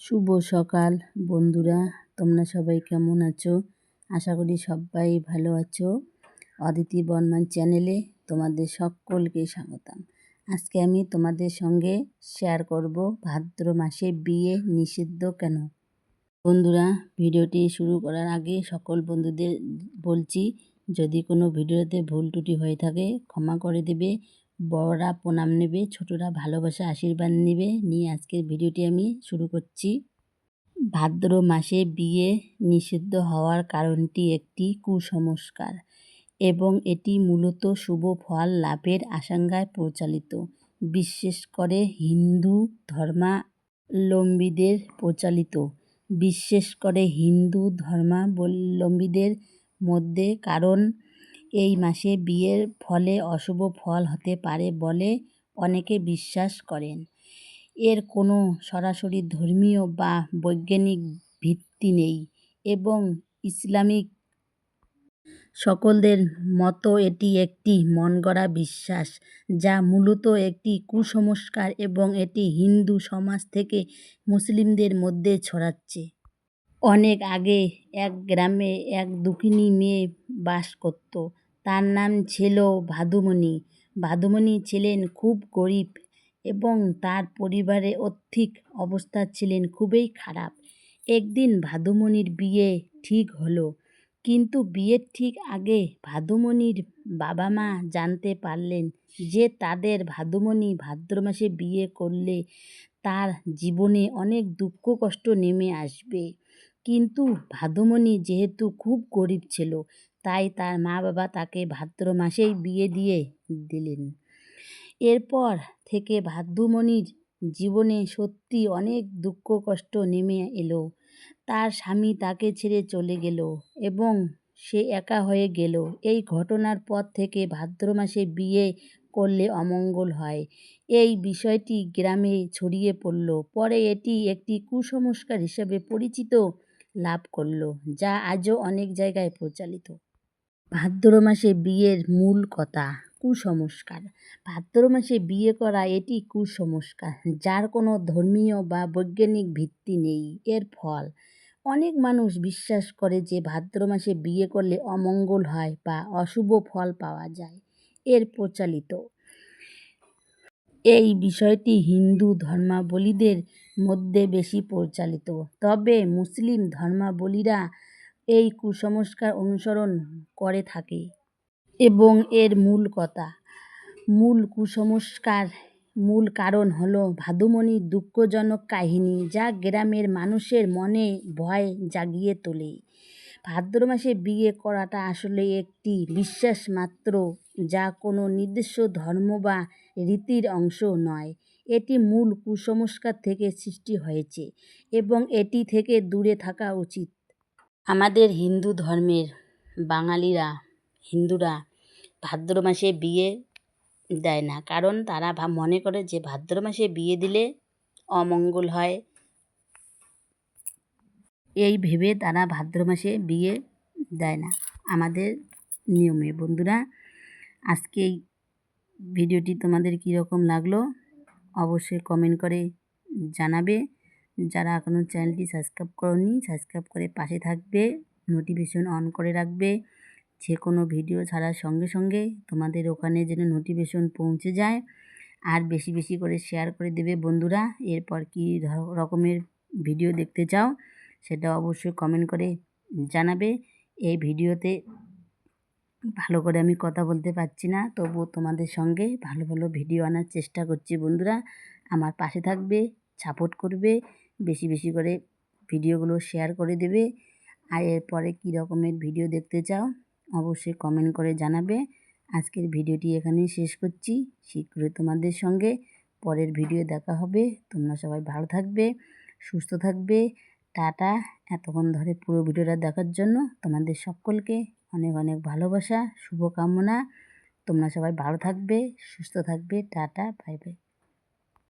শুভ সকাল, বন্ধুরা। তোমরা সবাই কেমন আছো? আশা করি সবাই ভালো আছো। অদিতি বর্মান চ্যানেলে তোমাদের সকলকে স্বাগতম। আজকে আমি তোমাদের সঙ্গে শেয়ার করব ভাদ্র মাসে বিয়ে নিষিদ্ধ কেন? বন্ধুরা, ভিডিওটি শুরু করার আগে সকল বন্ধুদের বলছি, যদি কোনো ভিডিওতে ভুল ত্রুটি হয়ে থাকে, ক্ষমা করে দেবে। বড়রা প্রণাম নেবে, ছোটরা ভালোবাসা, আশীর্বাদ নেবে। নিয়ে আজকের ভিডিওটি আমি শুরু করছি। ভাদ্র মাসে বিয়ে নিষিদ্ধ হওয়ার কারণটি একটি কুসংস্কার এবং এটি মূলত শুভ ফল লাভের আশঙ্কায় প্রচালিত। বিশেষ করে হিন্দু ধর্মাবলম্বীদের প্রচালিত। বিশেষ করে হিন্দু ধর্মাবলম্বীদের মধ্যে কারণ এই মাসে বিয়ের ফলে অশুভ ফল হতে পারে বলে অনেকে বিশ্বাস করেন। এর কোনো সরাসরি ধর্মীয় বা বৈজ্ঞানিক ভিত্তি নেই এবং ইসলামিক সকলদের মতো এটি একটি মনগড়া বিশ্বাস, যা মূলত একটি কুসংস্কার এবং এটি হিন্দু সমাজ থেকে মুসলিমদের মধ্যে ছড়াচ্ছে। অনেক আগে এক গ্রামে এক দুঃখিনী মেয়ে বাস করত। তার নাম ছিল ভাদুমণি। ভাদুমণি ছিলেন খুব গরিব এবং তার পরিবারে আর্থিক অবস্থা ছিলেন খুবই খারাপ। একদিন ভাদুমণির বিয়ে ঠিক হলো, কিন্তু বিয়ের ঠিক আগে ভাদুমণির বাবা মা জানতে পারলেন যে তাদের ভাদুমণি ভাদ্র মাসে বিয়ে করলে তার জীবনে অনেক দুঃখ কষ্ট নেমে আসবে। কিন্তু ভাদুমণি যেহেতু খুব গরিব ছিল, তাই তার মা বাবা তাকে ভাদ্র মাসেই বিয়ে দিয়ে দিলেন। এরপর থেকে ভাদ্যমণির জীবনে সত্যি অনেক দুঃখ কষ্ট নেমে এলো। তার স্বামী তাকে ছেড়ে চলে গেল এবং সে একা হয়ে গেল। এই ঘটনার পর থেকে ভাদ্র মাসে বিয়ে করলে অমঙ্গল হয়। এই বিষয়টি গ্রামে ছড়িয়ে পড়ল। পরে এটি একটি কুসংস্কার হিসেবে পরিচিত লাভ করল, যা আজও অনেক জায়গায় প্রচলিত। ভাদ্র মাসে বিয়ের মূল কথা, কুসংস্কার। ভাদ্র মাসে বিয়ে করা এটি কুসংস্কার, যার কোনো ধর্মীয় বা বৈজ্ঞানিক ভিত্তি নেই, এর ফল। অনেক মানুষ বিশ্বাস করে যে ভাদ্র মাসে বিয়ে করলে অমঙ্গল হয় বা অশুভ ফল পাওয়া যায়, এর প্রচলিত। এই বিষয়টি হিন্দু ধর্মাবলীদের মধ্যে বেশি প্রচলিত। তবে মুসলিম ধর্মাবলীরা এই কুসংস্কার অনুসরণ করে থাকে এবং এর মূল কথা। মূল কুসংস্কার, মূল কারণ হলো ভাদুমণির দুঃখজনক কাহিনী যা গ্রামের মানুষের মনে ভয় জাগিয়ে তোলে। ভাদ্র মাসে বিয়ে করাটা আসলে একটি বিশ্বাস মাত্র যা কোনো নির্দিষ্ট ধর্ম বা রীতির অংশ নয়। এটি মূল কুসংস্কার থেকে সৃষ্টি হয়েছে এবং এটি থেকে দূরে থাকা উচিত। আমাদের হিন্দু ধর্মের বাঙালিরা, হিন্দুরা ভাদ্র মাসে বিয়ে দেয় না। কারণ তারা মনে করে যে ভাদ্র মাসে বিয়ে দিলে অমঙ্গল হয়। এই ভেবে তারা ভাদ্র মাসে বিয়ে দেয় না। আমাদের নিয়মে বন্ধুরা আজকে ভিডিওটি তোমাদের কীরকম লাগল অবশ্যই কমেন্ট করে জানাবে। যারা এখনও চ্যানেলটি সাবস্ক্রাইব করনি সাবস্ক্রাইব করে পাশে থাকবে নোটিফিকেশন অন করে রাখবে। যে কোনো ভিডিও ছাড়ার সঙ্গে সঙ্গে তোমাদের ওখানে যেন নোটিফিকেশন পৌঁছে যায়। আর বেশি বেশি করে শেয়ার করে দেবে বন্ধুরা। এরপর কী রকমের ভিডিও দেখতে চাও, সেটা অবশ্যই কমেন্ট করে জানাবে। এই ভিডিওতে ভালো করে আমি কথা বলতে পারছি না। তবুও তোমাদের সঙ্গে ভালো ভালো ভিডিও আনার চেষ্টা করছি বন্ধুরা। আমার পাশে থাকবে সাপোর্ট করবে, বেশি বেশি করে ভিডিওগুলো শেয়ার করে দেবে। আর এরপরে কী রকমের ভিডিও দেখতে চাও, অবশ্যই কমেন্ট করে জানাবে। আজকের ভিডিওটি এখানেই শেষ করছি। শীঘ্রই তোমাদের সঙ্গে পরের ভিডিও দেখা হবে। তোমরা সবাই ভালো থাকবে, সুস্থ থাকবে। টাটা। এতক্ষণ ধরে পুরো ভিডিওটা দেখার জন্য তোমাদের সকলকে অনেক অনেক ভালোবাসা, শুভকামনা। তোমরা সবাই ভালো থাকবে, সুস্থ থাকবে। Tata, bye bye.